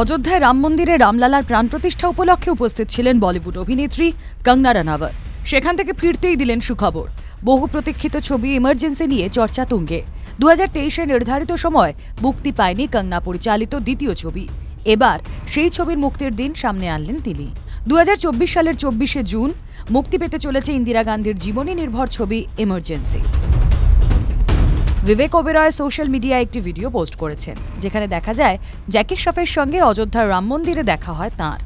অযোধ্যায় রাম মন্দিরে রামলালার প্রাণ প্রতিষ্ঠা উপলক্ষে উপস্থিত ছিলেন বলিউড অভিনেত্রী কঙ্গনা রানাওয়াত। সেখান থেকে ফিরতেই দিলেন সুখবর। বহু প্রতীক্ষিত ছবি ইমার্জেন্সি নিয়ে চর্চা তুঙ্গে। দু হাজার নির্ধারিত সময় মুক্তি পায়নি কঙ্গনা পরিচালিত দ্বিতীয় ছবি। এবার সেই ছবির মুক্তির দিন সামনে আনলেন তিনি। দু হাজার চব্বিশ সালের চব্বিশে জুন মুক্তি পেতে চলেছে ইন্দিরা গান্ধীর জীবনী নির্ভর ছবি ইমার্জেন্সি বিবেক ওবেরয় সোশ্যাল মিডিয়ায় একটি ভিডিও পোস্ট করেছেন, যেখানে দেখা যায় জ্যাকি শ্রফের সঙ্গে অযোধ্যার রাম মন্দিরে দেখা হয় তাঁর।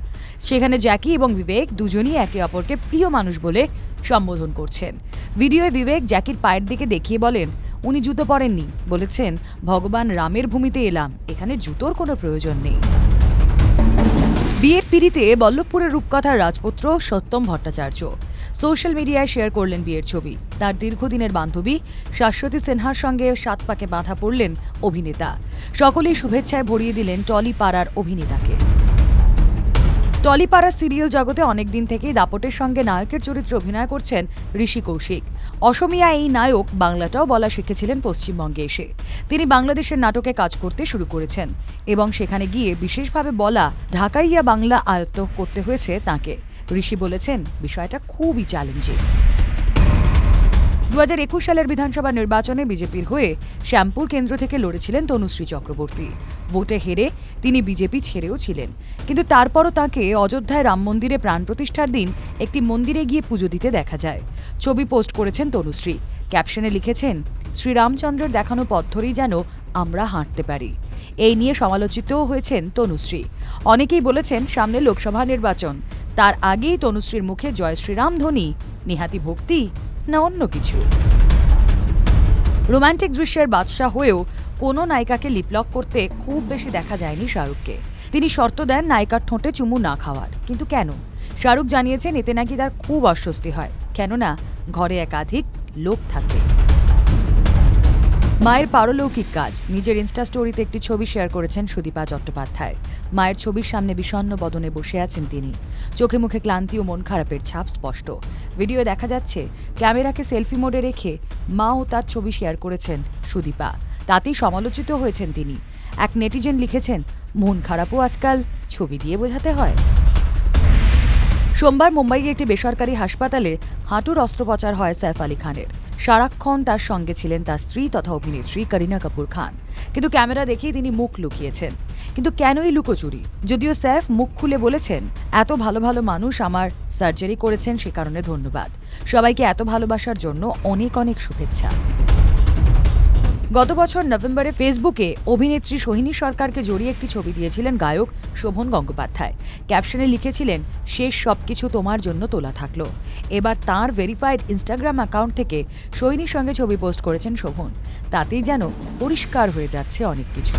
সেখানে জ্যাকি এবং বিবেক দুজনই একে অপরকে প্রিয় মানুষ বলে সম্বোধন করছেন। ভিডিওয়ে বিবেক জ্যাকির পায়ের দিকে দেখিয়ে বলেন, উনি জুতো পরেননি। বলেছেন, ভগবান রামের ভূমিতে এলাম, এখানে জুতোর কোনো প্রয়োজন নেই। বিয়ের পিড়িতে বল্লভপুরের রূপকথার রাজপুত্র সত্যম ভট্টাচার্য। সোশ্যাল মিডিয়ায় শেয়ার করলেন বিয়ের ছবি। তার দীর্ঘদিনের বান্ধবী, শাশ্বতী সিনহার সঙ্গে সাত পাকে বাঁধা পড়লেন অভিনেতা। সকলেই শুভেচ্ছায় ভরিয়ে দিলেন টলি পাড়ার অভিনেতাকে। টলিপাড়া সিরিয়াল জগতে অনেকদিন থেকেই দাপটের সঙ্গে নায়কের চরিত্রে অভিনয় করছেন ঋষি কৌশিক। অসমিয়া এই নায়ক বাংলাটাও বলা শিখেছিলেন পশ্চিমবঙ্গে এসে। তিনি বাংলাদেশের নাটকে কাজ করতে শুরু করেছেন এবং সেখানে গিয়ে বিশেষভাবে বলা ঢাকাইয়া বাংলা আয়ত্ত করতে হয়েছে তাকে। ঋষি বলেছেন, বিষয়টা খুবই চ্যালেঞ্জিং দু হাজার একুশ সালের বিধানসভা নির্বাচনে বিজেপির হয়ে শ্যামপুর কেন্দ্র থেকে লড়েছিলেন তনুশ্রী চক্রবর্তী। ভোটে হেরে তিনি বিজেপি ছেড়েও ছিলেন। কিন্তু তারপরও তাকে অযোধ্যায় রাম মন্দিরে প্রাণ প্রতিষ্ঠার দিন একটি মন্দিরে গিয়ে পুজো দিতে দেখা যায়। ছবি পোস্ট করেছেন তনুশ্রী। ক্যাপশনে লিখেছেন, শ্রীরামচন্দ্রের দেখানো পথ ধরেই যেন আমরা হাঁটতে পারি। এই নিয়ে সমালোচিতও হয়েছেন তনুশ্রী। অনেকেই বলেছেন, সামনে লোকসভা নির্বাচন। তার আগেই তনুশ্রীর মুখে জয় শ্রীরাম ধ্বনি। নিহাতি ভক্তি না অন্য কিছু? রোমান্টিক দৃশ্যের বাদশাহ হয়েও কোনো নায়িকাকে লিপলক করতে খুব বেশি দেখা যায়নি শাহরুখকে। তিনি শর্ত দেন নায়িকার ঠোঁটে চুমু না খাওয়ার। কিন্তু কেন? শাহরুখ জানিয়েছেন এতে নাকি তার খুব অস্বস্তি হয়। কেননা, ঘরে একাধিক লোক থাকে। মায়ের পারলৌকিক কাজ। নিজের ইনস্টা স্টোরিতে একটি ছবি শেয়ার করেছেন সুদীপা চট্টোপাধ্যায়। মায়ের ছবির সামনে বিষণ্ণ বদনে বসে আছেন তিনি। চোখে মুখে ক্লান্তি ও মন খারাপের ছাপ স্পষ্ট। ভিডিও দেখা যাচ্ছে, ক্যামেরাকে সেলফি মোডে রেখে মা ও তার ছবি শেয়ার করেছেন সুদীপা। তাতেই সমালোচিত হয়েছেন তিনি। এক নেটিজেন লিখেছেন, মন খারাপও আজকাল, ছবি দিয়ে বোঝাতে হয়। সোমবার মুম্বাইয়ে একটি বেসরকারি হাসপাতালে হাঁটুর অস্ত্রোপচার হয় সৈফ আলী খানের। সারাক্ষণ তার সঙ্গে ছিলেন তার স্ত্রী তথা অভিনেত্রী করিনা কাপুর খান। কিন্তু ক্যামেরা দেখেই তিনি মুখ লুকিয়েছেন। কিন্তু কেনই লুকোচুরি? যদিও স্যাফ মুখ খুলে বলেছেন, এত ভালো ভালো মানুষ আমার সার্জারি করেছেন, সে কারণে ধন্যবাদ। সবাইকে এত ভালোবাসার জন্য অনেক অনেক শুভেচ্ছা। গত বছর নভেম্বরে ফেসবুকে অভিনেত্রী সোহিনী সরকারকে জড়িয়ে একটি ছবি দিয়েছিলেন গায়ক শোভন গঙ্গোপাধ্যায়। ক্যাপশনে লিখেছিলেন, শেষ সব কিছু তোমার জন্য তোলা থাকল। এবার তার ভেরিফাইড ইনস্টাগ্রাম অ্যাকাউন্ট থেকে সোহিনীর সঙ্গে ছবি পোস্ট করেছেন শোভন। তাতেই যেন পরিষ্কার হয়ে যাচ্ছে অনেক কিছু।